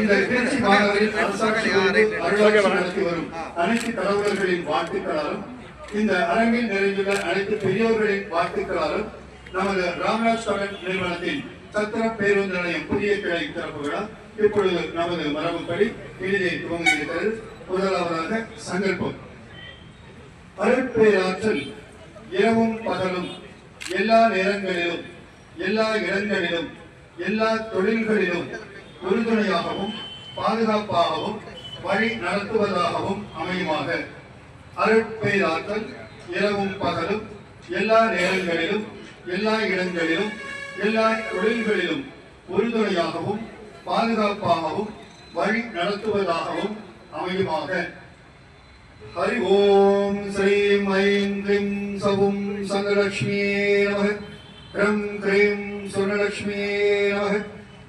இந்த திருச்சி மாநகரில் அரசாட்சி அருளாட்சி நடத்தி வரும். அனைத்து தலைவர்களின் வாழ்த்துக்களாலும் இந்த அரங்கில் நிறைந்துள்ள அனைத்து பெரியோர்களின் வாழ்த்துக்களாலும் நமது ராம்ராஜ் நிறுவனத்தின் சத்திர பேருந்து நிலையம் புதிய கிளை திறப்பு விழா இப்பொழுது நமது மரபுப்படி இனிதே துவங்க இருக்கிறது முதலாவதாக சங்கல்பம். அருட்பேராற்றல் இரவும் பகலும் எல்லா நேரங்களிலும் எல்லா இடங்களிலும் எல்லா தொழில்களிலும் உறுதுணையாகவும் பாதுகாப்பாகவும் வழி நடத்துவதாகவும் அமையுமாக. அருட்பேராற்றல் இரவும் பகலும் எல்லா நேரங்களிலும் எல்லா இடங்களிலும் எல்லா தொழில்களிலும் உறுதுணையாகவும் பாதுகாப்பாகவும் வழி நடத்துவதாகவும் அமையுமாக. ஹரி ஓம் ஸ்ரீம் ஐம் கிரீம் சவும் சங்கலட்சுமியே நம கிரம் கிரீம் சுவர்ணலட்சுமியே நம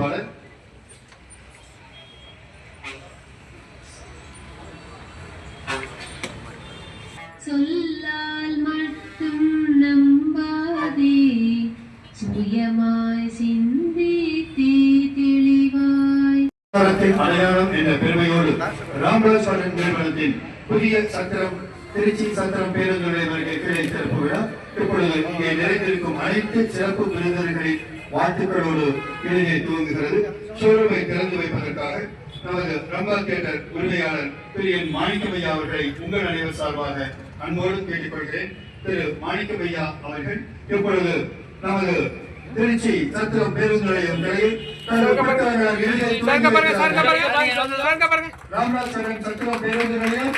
பாடல் சொல்லால் மட்டும் நம்பாதே. சுயமாய் சிந்தித்தே தெளிவாய். அடையாளம் என்ற பெருமையோடு ராம்ராஜ் கார்டன் நிறுவனத்தின் புதிய சத்திரம் திருச்சி சத்திரம் பேருந்து நிலையத்திற்கு கிளை திறப்பு விழா இப்பொழுது இங்கே நிறைந்திருக்கும் அனைத்து சிறப்பு விருந்தினர்களின் வாழ்த்துக்களோடு இடையே துவங்குகிறது ஷோரூமை திறந்து வைப்பதற்காக நமது ரம்பா தியேட்டர் உரிமையாளர் திரு என் மாணிக்கமையா அவர்களை உங்கள் அனைவர் சார்பாக அன்போடு கேட்டுக்கொள்கிறேன் திரு மாணிக்கமையா அவர்கள் இப்பொழுது நமது திருச்சி சத்திரம் பேருந்து நிலையம் நிலையில் ராம்ராஜ் சரண் சத்திரம் பேருந்து நிலையம்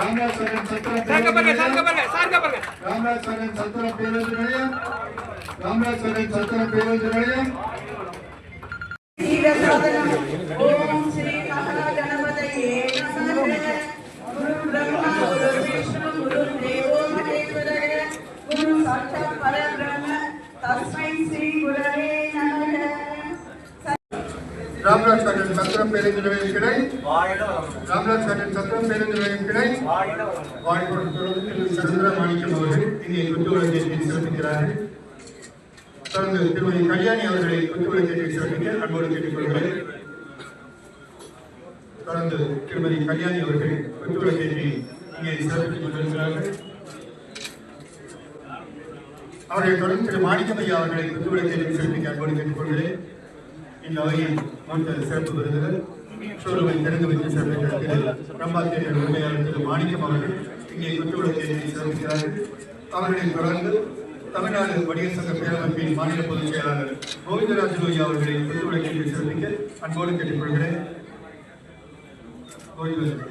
ராம்ராஜ் சரண் சத்திரம் சாருங்க பேருந்து பாருங்க நிலையம் சாருங்க பாருங்க சாருங்க பாருங்க ராம்ராஜ் சரண் சத்திரம் பேருந்து நிலையம் ராம்ராஜ் சரண் சத்திரம் பேருந்து நிலையம் ீரசாதனம் ஓம் ஸ்ரீ மகாகணபதயே நமः குரு பிரம்மா குரு விஷ்ணு குரு தேவோ சத்திரம் பேருந்து நிலையம் கிடை ராம்ராஜ் சரண் சத்திரம் பேருந்து நிலையம் கிடை வாடிக்கொண்டு திரு மாணிக்கம் அவர்கள் இங்கே குத்துவிளக்கை சிறப்பிக்கிறார்கள். தொடர்ந்து திருமதி கல்யாணி அவர்களை குத்துவிளக்கை சிறப்பிக்க அன்போடு கேட்டுக்கொள்கிறேன். தொடர்ந்து திருமதி கல்யாணி அவர்கள் குத்துவிளக்கேற்றி இங்கே சிறப்பித்துக் கொண்டிருக்கிறார்கள். அவர்களை தொடர்ந்து திரு மாணிக்கமையா அவர்களை குத்துவிளக்கேற்றி சிறப்பிக்க அன்போடு கேட்டுக்கொள்கிறேன். இந்த வகையில் மூத்த சிறப்பு விருதுகள் ஷோரூமை திறந்து வைத்து சிறப்பித்த திரு உண்மையாளர் திரு மாணிக்கம் அவர்கள் இங்கே குத்துவிளக்கேற்றி சிறப்பிக்கிறார்கள். அவர்களை தொடர்ந்து தமிழ்நாடு வணிகர் சங்க பேரமைப்பின் மாநில பொதுச் செயலாளர் கோவிந்தராஜ் லோய் அவர்களை குத்துவிளக்கேற்றி சிறப்பிக்க அன்போடு கேட்டுக்கொள்கிறேன். கோவிந்தராஜ்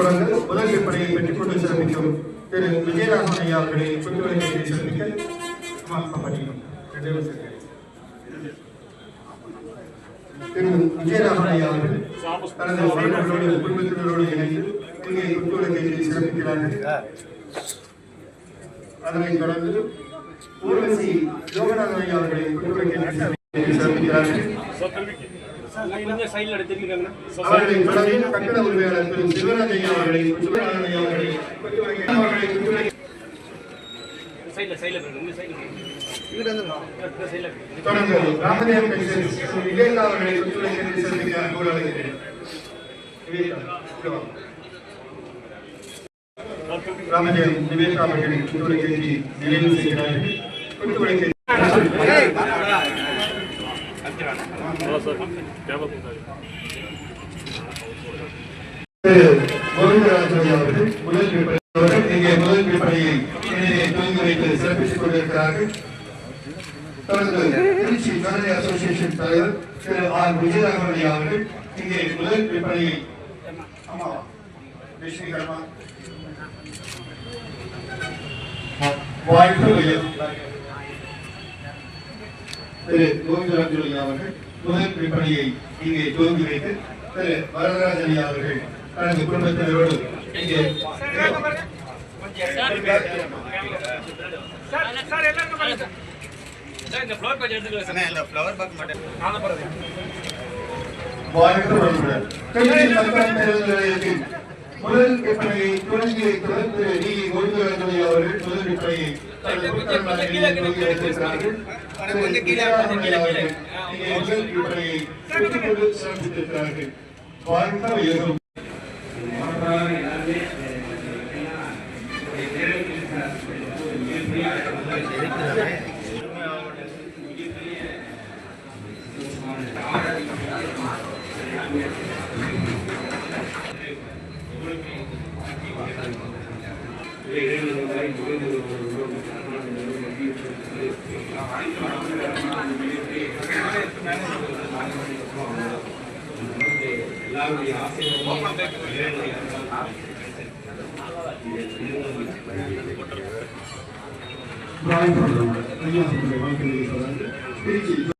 தொடர்ந்து முதல் விற்பனையை பெற்றுக் கொண்டு சிறப்பிக்கும் திரு விஜயராகவன் ஐயா அவர்களை குத்துவிளக்கேற்றி சிறப்பிக்க திரு விஜயராகவன் ஐயா அவர்கள் தனது உறவினர்களோடு குடும்பத்தினரோடு இணைந்து இங்கே குத்துவிளக்கை சிறப்பிக்கிறார்கள். அதனைத் தொடர்ந்து ஊர்வசி யோகநாதன் ஐயா அவர்களை குத்துவிளக்கை சிறப்பிக்கிறார்கள். கொஞ்சம் சைடுல எடுத்துருக்காங்க. கட்டட உரிமையாளர் திரு சிவராஜ் ஐயா அவர்களை சுப்பிரமணியன் ஐயா அவர்களை சைடுல சைடுல இந்த சைடுல தொடர்ந்து ராமதேவ் பென்ஷன்ஸ் திரு விவேகா அவர்களை குத்துவிளக்கேற்றி சிறப்பிக்க அன்போடு அழைக்கிறேன். ராமதேவ் விவேகா அவர்களை குத்துவிளக்கேற்றி நிறைவு செய்கிறார்கள். கோவிந்தராஜன் அவர்கள் முதல் விற்பனை இங்கே முதல் விற்பனையை இணையை வைத்து சிறப்பித்துக் கொண்டிருக்கிறார்கள் தொடர்ந்து திருச்சி அசோசியேஷன் தலைவர் திரு ஆர் அவர்கள் இங்கே முதல் விற்பனையை திரு கோவிந்தராஜ் அவர்கள் முதல் விற்பனையை இங்கே துவங்கி வைத்து திரு வரதராஜன் அவர்கள் தனது குடும்பத்தினரோடு இங்கே முதல் விற்பனையை துவங்கி வைத்தவர் திரு டி கோவிந்தராஜன் ஐயா அவர்கள் முதல் விற்பனையை தனது குடும்பத்தினரிடையே துவங்கி வைத்திருக்கிறார்கள் திரு விஜயராமன் ஐயா அவர்கள் இங்கே முதல் விற்பனையை பெற்றுக்கொண்டு